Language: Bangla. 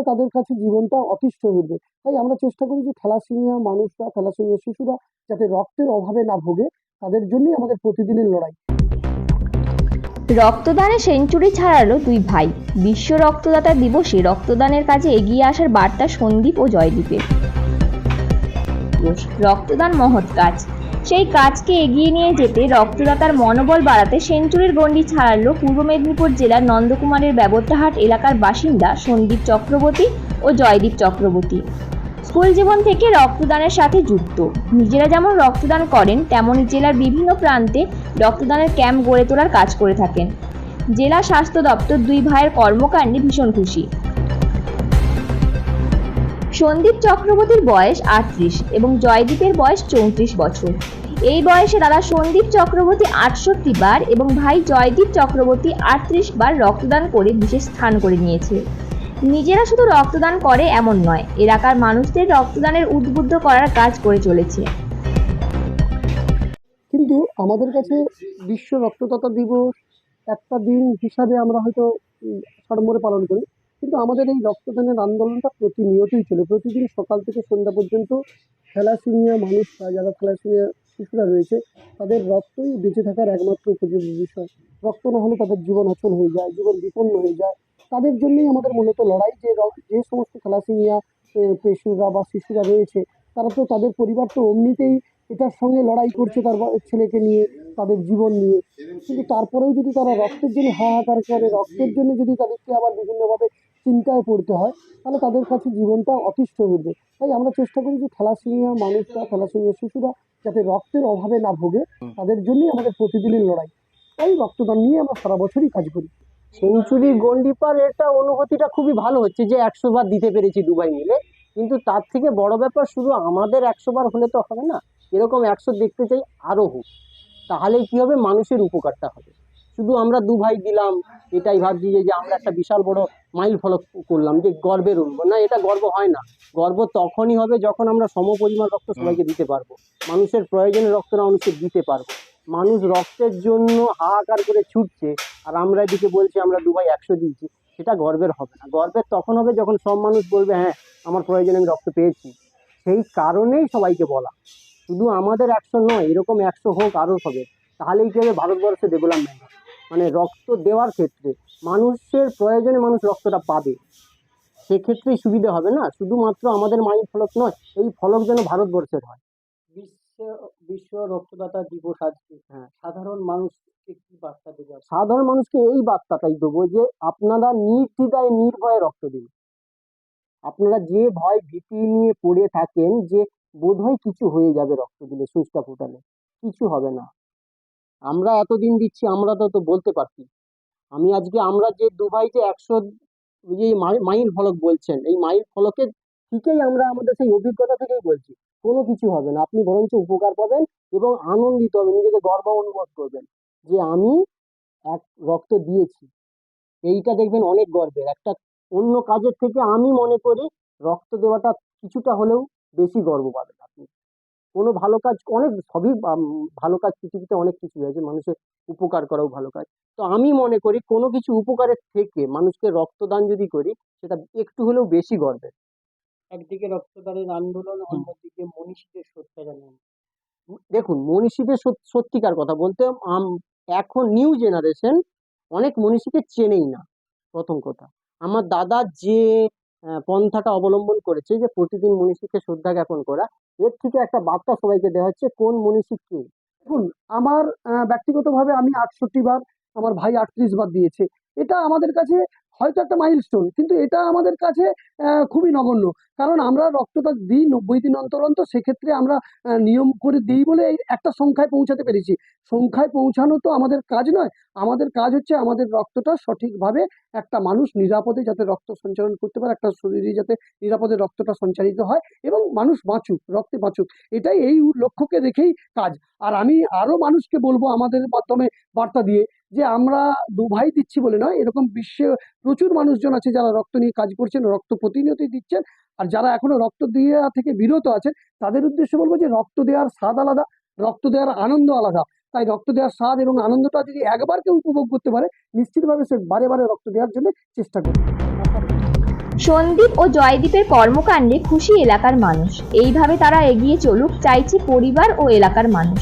তাহলে তাদের কাছে জীবনটা অতিষ্ঠ হয়ে তাই আমরা চেষ্টা করি যে থ্যালাসেমিয়া মানুষরা, থ্যালাসেমিয়া শিশুরা যাতে রক্তের অভাবে না ভোগে, তাদের জন্যই আমাদের প্রতিদিনের লড়াই। রক্তদানে সেঞ্চুরি ছাড়ালো দুই ভাই। বিশ্ব রক্তদাতা দিবসে রক্তদানের কাজে এগিয়ে আসার বার্তা সন্দীপ ও জয়দীপের। রক্তদান মহৎ কাজ। সেই কাজকে এগিয়ে নিয়ে যেতে রক্তদাতার মনোবল বাড়াতে সেঞ্চুরির গণ্ডি ছাড়ালো পূর্ব মেদিনীপুর জেলার নন্দকুমারের ব্যবত্রাহাট এলাকার বাসিন্দা সন্দীপ চক্রবর্তী ও জয়দীপ চক্রবর্তী। স্কুল জীবন থেকে রক্তদানের সাথে যুক্ত। নিজেরা যেমন রক্তদান করেন তেমনই জেলার বিভিন্ন প্রান্তে রক্তদানের ক্যাম্প গড়ে তোলার কাজ করে থাকেন। জেলা স্বাস্থ্য দপ্তর দুই ভাইয়ের কর্মকাণ্ডে ভীষণ খুশি। সন্দীপ চক্রবর্তীর বয়স আটত্রিশ এবং জয়দীপের বয়স চৌত্রিশ বছর। এই বয়সে দাদা সন্দীপ চক্রবর্তী আটষট্টি বার এবং ভাই জয়দীপ চক্রবর্তী আটত্রিশ বার রক্তদান করে বিশেষ স্থান করে নিয়েছে। নিজেরা শুধু রক্তদান করে এমন নয়, এলাকার মানুষদের রক্তদানের উদ্বুদ্ধ করার কাজ করে চলেছে। কিন্তু আমাদের কাছে বিশ্ব রক্তদাতা দিবস একটা দিন হিসাবে আমরা হয়তো সাড়ম্বরে পালন করি। কিন্তু আমাদের এই রক্তদানের আন্দোলনটা প্রতিনিয়তই চলে। প্রতিদিন সকাল থেকে সন্ধ্যা পর্যন্ত থ্যালাসেমিয়া মানুষরা যারা থ্যালাসেমিয়া শিশুরা রয়েছে, তাদের রক্তই বেঁচে থাকার একমাত্র উপযোগী বিষয়। রক্ত না হলে তাদের জীবন অচল হয়ে যায়, জীবন বিপন্ন হয়ে যায়। তাদের জন্যই আমাদের মূলত লড়াই যে যে সমস্ত থ্যালাসেমিয়া পেশুরা বা শিশুরা রয়েছে, তারা তো তাদের পরিবার তো অমনিতেই এটার সঙ্গে লড়াই করছে তার ছেলেকে নিয়ে, তাদের জীবন নিয়ে। কিন্তু তারপরেও যদি তারা রক্তের জন্য হাহাকার করে, রক্তের জন্য যদি তাদেরকে আবার বিভিন্নভাবে চিন্তায় পড়তে হয় তাহলে তাদের কাছে জীবনটা অতিষ্ঠ হয়ে উঠবে তাই আমরা চেষ্টা করি যে থ্যালাসেমিয়া মানুষরা থ্যালাসেমিয়া শিশুরা যাতে রক্তের অভাবে না ভোগে তাদের জন্যই আমাদের প্রতিদিনের লড়াই। তাই রক্তদান নিয়ে আমরা সারা বছরই কাজ করি। সেঞ্চুরি গন্ডি পার এটা অনুভূতিটা খুবই ভালো হচ্ছে যে একশো বার দিতে পেরেছি দুবাই মিলে। কিন্তু তার থেকে বড় ব্যাপার শুধু আমাদের একশো বার হলে তো হবে না এরকম একশো দেখতে চাই আরও হোক। তাহলে কি হবে? মানুষের উপকারটা হবে। শুধু আমরা দু ভাই দিলাম, এটাই ভাবছি যে আমরা একটা বিশাল বড় মাইল ফলক করলাম, যে গর্বের অনুভব না, এটা গর্ব হয় না। গর্ব তখনই হবে যখন আমরা সমপরিমাণ রক্ত সবাইকে দিতে পারব। মানুষের প্রয়োজনে রক্তটা মানুষকে দিতে পারব। মানুষ রক্তের জন্য হাহাকার করে ছুটছে, আর আমরা এদিকে বলছি, আমরা দু ভাই একশো দিয়েছি, সেটা গর্বের হবে না। গর্বের তখন হবে যখন সব মানুষ বলবে হ্যাঁ আমার প্রয়োজনে আমি রক্ত পেয়েছি। সেই কারণেই সবাইকে বলা। শুধু আমাদের একশো নয়, এরকম একশো হোক, আরও হবে। তাহলেই কি হবে? ভারতবর্ষে ডেভেলপমেন্ট মানে রক্ত দেওয়ার ক্ষেত্রে মানুষের প্রয়োজনে মানুষ রক্তটা পাবে। সেক্ষেত্রেই সুবিধা হবে না? শুধুমাত্র আমাদের মাইল ফলক নয় এই ফলক যেন ভারতবর্ষের হয়। বিশ্ব বিশ্ব রক্তদাতা দিবস আজকে। হ্যাঁ। সাধারণ মানুষকে কি বার্তা দেবে? সাধারণ মানুষকে এই বার্তাটাই দেবো যে আপনারা নির্দ্বিধায় নির্ভয়ে রক্ত দিন। আপনারা যে ভয় ভীতি নিয়ে পড়ে থাকেন যে বোধহয় কিছু হয়ে যাবে রক্ত দিলে সুচটা ফোটালে। কিছু হবে না। আমরা এতদিন দিচ্ছি, আমরা তো তো বলতে পারছি। আমি আজকে, আমরা যে দু ভাই যে একশো যে মাইল ফলক বলছেন, এই মাইল ফলকের থেকেই আমরা আমাদের সেই অভিজ্ঞতা থেকেই বলছি, কোনো কিছু হবে না। আপনি বরঞ্চ উপকার পাবেন এবং আনন্দিত হবেন, নিজেকে গর্ব অনুভব করবেন যে আমি এক রক্ত দিয়েছি। এইটা দেখবেন অনেক গর্বের। একটা অন্য কাজের থেকে আমি মনে করি, রক্ত দেওয়াটা কিছুটা হলেও বেশি গর্ব আপনি কোনো ভালো কাজ অনেক সবই ভালো কাজ পৃথিবীতে অনেক কিছু আছে মানুষের উপকার করাও ভালো কাজ। তো আমি মনে করি কোনো কিছু উপকারের থেকে মানুষকে রক্তদান যদি করি সেটা একটু হলেও বেশি গর্বের একদিকে রক্তদানের আন্দোলন অন্যদিকে মনীষীদের জানান দেখুন মনীষীদের সত্যিকার কথা বলতে এখন নিউ জেনারেশন অনেক মনীষীকে চেনেই না প্রথম কথা। আমার দাদা যে পন্থাটা অবলম্বন করেছে যে প্রতিদিন মনীষীকে শ্রদ্ধা জ্ঞাপন করা। এর থেকে একটা বার্তা সবাইকে দেওয়া হচ্ছে, কোন মনীষী কে? দেখুন, আমার ব্যক্তিগতভাবে আমি আটষট্টি বার, আমার ভাই আটত্রিশ বার দিয়েছে। এটা আমাদের কাছে হয়তো একটা মাইলস্টোন কিন্তু এটা আমাদের কাছে খুবই নগণ্য। কারণ আমরা রক্তটা দিই নব্বই দিন অন্তর অন্তর, সেক্ষেত্রে আমরা নিয়ম করে দিই বলে এই একটা সংখ্যায় পৌঁছাতে পেরেছি। সংখ্যায় পৌঁছানো তো আমাদের কাজ নয়। আমাদের কাজ হচ্ছে আমাদের রক্তটা সঠিকভাবে একটা মানুষ নিরাপদে যাতে রক্ত সঞ্চালন করতে পারে, একটা শরীরে যাতে নিরাপদে রক্তটা সঞ্চালিত হয় এবং মানুষ বাঁচুক, রক্তে বাঁচুক। এটাই এই লক্ষ্যকে রেখেই কাজ। আর আমি আরও মানুষকে বলব আমাদের মাধ্যমে বার্তা দিয়ে যে আমরা দুভাই দিচ্ছি বলে নয়, এরকম বিশ্বে প্রচুর মানুষজন আছে যারা রক্ত নিয়ে কাজ করছেন, রক্ত প্রতিনিয়তই দিচ্ছেন। আর যারা এখনও রক্ত দেওয়া থেকে বিরত আছেন, তাদের উদ্দেশ্যে বলব যে রক্ত দেওয়ার স্বাদ আলাদা, রক্ত দেওয়ার আনন্দ আলাদা। তাই রক্ত দেওয়ার স্বাদ এবং আনন্দটা যদি একবার কেউ উপভোগ করতে পারে, নিশ্চিতভাবে সে বারে বারে রক্ত দেওয়ার জন্য চেষ্টা করবে। সন্দীপ ও জয়দীপের কর্মকাণ্ডে খুশি এলাকার মানুষ। এইভাবে তারা এগিয়ে চলুক, চাইছে পরিবার ও এলাকার মানুষ।